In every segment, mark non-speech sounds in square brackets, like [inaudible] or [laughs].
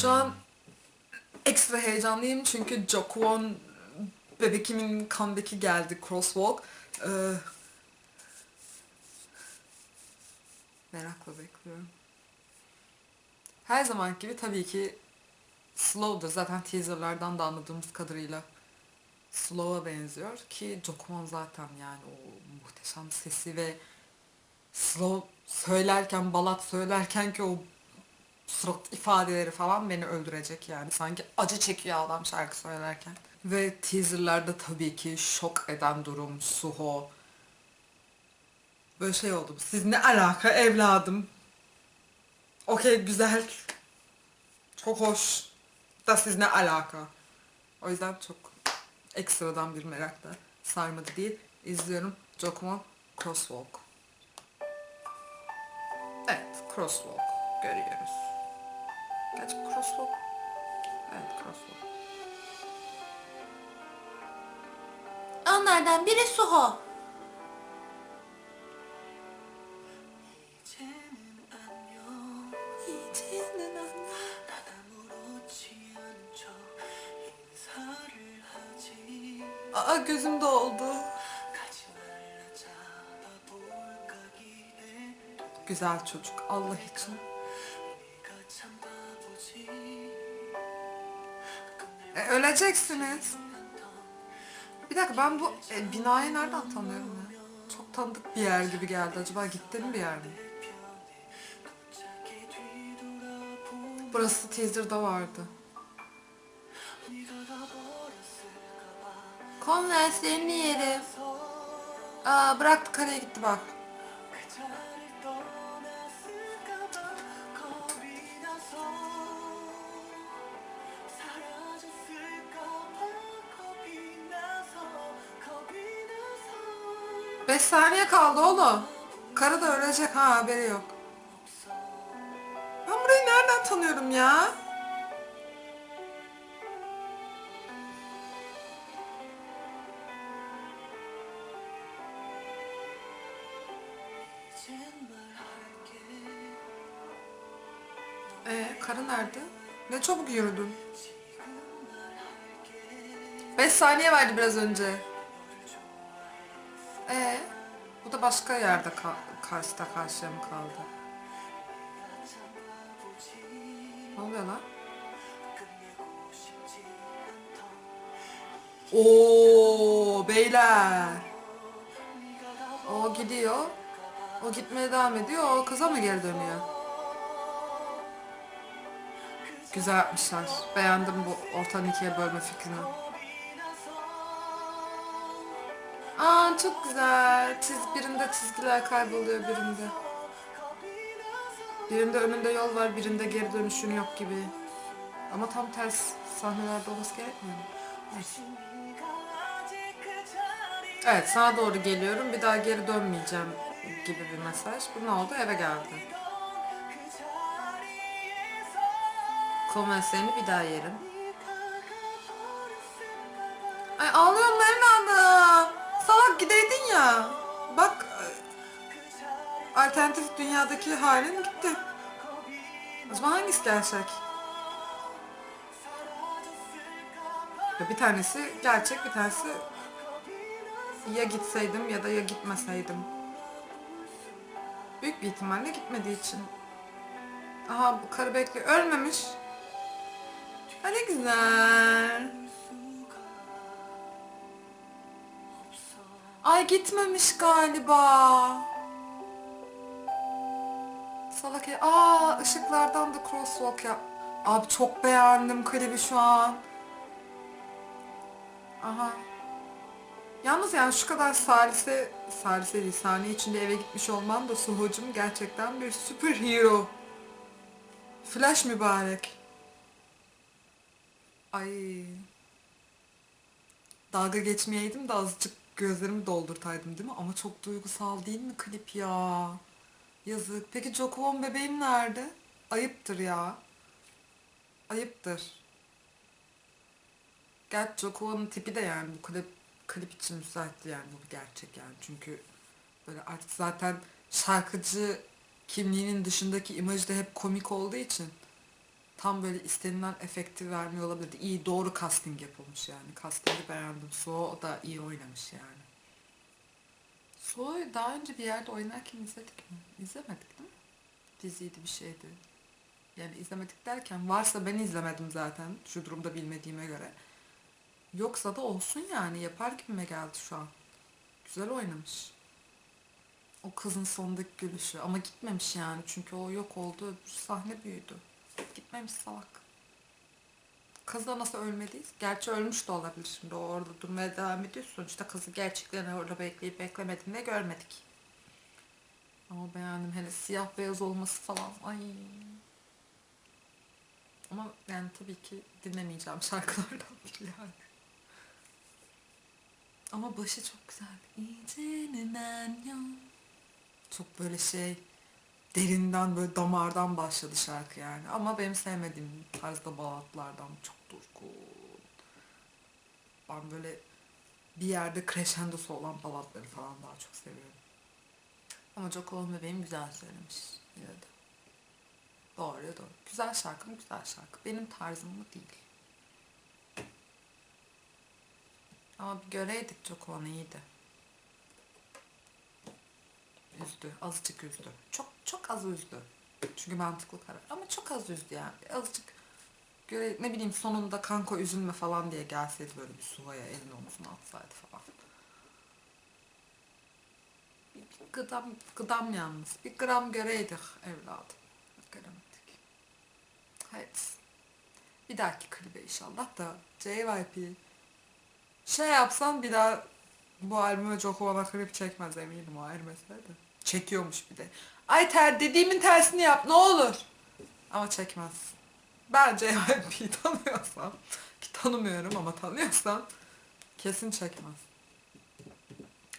Şu an ekstra heyecanlıyım çünkü Jokwon bebekimin comeback'i geldi Crosswalk. Ee, merakla bekliyorum. Her zaman gibi tabii ki slow'dur. Zaten teaserlardan da anladığımız kadarıyla slow'a benziyor ki Jokwon zaten yani o muhteşem sesi ve slow söylerken, balat söylerken ki o surat ifadeleri falan beni öldürecek yani. Sanki acı çekiyor adam şarkı söylerken. Ve teaserlarda tabii ki şok eden durum Suho. Böyle şey oldum. Siz ne alaka evladım? Okey güzel. Çok hoş. Da siz ne alaka? O yüzden çok ekstradan bir merakla sarmadı değil. İzliyorum. Jokmo Crosswalk. Evet, Crosswalk görüyoruz. Gerçi crosslock. Evet crosslock. Onlardan biri Suho. Aa gözümde oldu. Güzel çocuk Allah için. öleceksiniz. Bir dakika ben bu e, binayı nereden tanıyorum ya? Çok tanıdık bir yer gibi geldi. Acaba gittiğim bir yer mi? Burası teaser'da vardı. Konvenslerini yerim. Aa, bıraktı kaleye gitti bak. 5 saniye kaldı oğlum. Karı da ölecek ha haberi yok. Ben burayı nereden tanıyorum ya? Ee, karı nerede? Ne çabuk yürüdün. 5 saniye verdi biraz önce. Ee, bu da başka yerde ka karşıda karşıya mı kaldı? Ne oluyor lan? Oo beyler. O gidiyor. O gitmeye devam ediyor. O kıza mı geri dönüyor? Güzel yapmışlar. Beğendim bu ortadan ikiye bölme fikrini. Aa çok güzel. Çiz, birinde çizgiler kayboluyor birinde. Birinde önünde yol var, birinde geri dönüşün yok gibi. Ama tam ters sahnelerde olması gerekmiyor mu? Evet sağa doğru geliyorum. Bir daha geri dönmeyeceğim gibi bir mesaj. Bu ne oldu? Eve geldi. Komersiyonu bir daha yerim. Alternatif dünyadaki halin gitti. O zaman hangisi gerçek? Bir tanesi gerçek bir tanesi ya gitseydim ya da ya gitmeseydim. Büyük bir ihtimalle gitmediği için. Aha bu karı bekliyor. Ölmemiş. Ha ne güzel. Ay gitmemiş galiba. Salak ya. Aa ışıklardan da crosswalk yap. Abi çok beğendim klibi şu an. Aha. Yalnız yani şu kadar salise, salise değil saniye içinde eve gitmiş olman da Suho'cum gerçekten bir süper hero. Flash mübarek. Ay. Dalga geçmeyeydim de azıcık gözlerimi doldurtaydım değil mi? Ama çok duygusal değil mi klip ya? Yazık. Peki Jokwon bebeğim nerede? Ayıptır ya. Ayıptır. Gerçi Jokwon'un tipi de yani bu klip klip için müsaitti yani bu bir gerçek yani. Çünkü böyle artık zaten şarkıcı kimliğinin dışındaki imajı da hep komik olduğu için tam böyle istenilen efekti vermiyor olabilirdi. İyi doğru casting yapılmış yani. Casting'i beğendim. So da iyi oynamış yani. So'yu daha önce bir yerde oynarken izledik mi? İzlemedik değil mi? Diziydi bir şeydi. Yani izlemedik derken varsa ben izlemedim zaten şu durumda bilmediğime göre. Yoksa da olsun yani yapar gibime geldi şu an. Güzel oynamış. O kızın sondaki gülüşü ama gitmemiş yani çünkü o yok oldu sahne büyüdü. Gitmemiş salak. Kız da nasıl ölmediyiz? Gerçi ölmüş de olabilir şimdi orada durmaya devam ediyor. Sonuçta kızı gerçekten orada bekleyip beklemediğinde görmedik. Ama beğendim hele siyah beyaz olması falan. Ay. Ama yani tabii ki dinlemeyeceğim şarkılardan [laughs] biri yani. Ama başı çok güzel. İyicenin anyon. Çok böyle şey derinden böyle damardan başladı şarkı yani. Ama benim sevmediğim tarzda balatlardan çok durgun. Ben böyle bir yerde crescendosu olan balatları falan daha çok seviyorum. Ama Joko Ono benim güzel söylemiş yine de. Doğru doğru. Güzel şarkı mı güzel şarkı. Benim tarzım mı değil. Ama bir göreydik Joko Ono iyiydi. Üzdü. Azıcık üzdü. Çok çok az üzdü. Çünkü mantıklı karar. Ama çok az üzdü yani. Azıcık göre ne bileyim sonunda kanka üzülme falan diye gelseydi böyle bir suvaya elini omzuna atsaydı falan. Bir, bir gıdam, gıdam yalnız. Bir gram göreydik evladım. Göremedik. Evet. Bir dahaki klibe inşallah da JYP şey yapsan bir daha bu albüme Joko Ono klip çekmez eminim o ayrı mesele de. Çekiyormuş bir de. Ay ter dediğimin tersini yap ne olur. Ama çekmez. Bence [laughs] JYP'yi tanıyorsam ki tanımıyorum ama tanıyorsam kesin çekmez.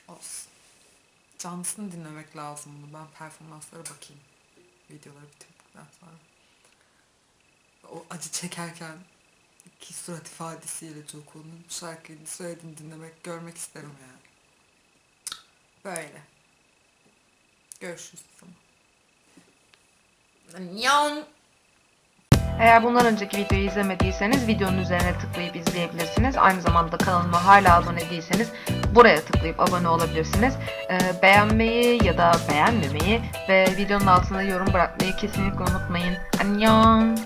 Olsun. Canlısını dinlemek lazım bunu. Ben performanslara bakayım. Videoları bitirdikten sonra. O acı çekerken ki surat ifadesiyle Joko'nun şarkıyı söylediğini dinlemek, görmek isterim yani. Böyle. Görüşürüz zaman. Nyan. Eğer bundan önceki videoyu izlemediyseniz videonun üzerine tıklayıp izleyebilirsiniz. Aynı zamanda kanalıma hala abone değilseniz buraya tıklayıp abone olabilirsiniz. Ee, beğenmeyi ya da beğenmemeyi ve videonun altına yorum bırakmayı kesinlikle unutmayın. Annyeong!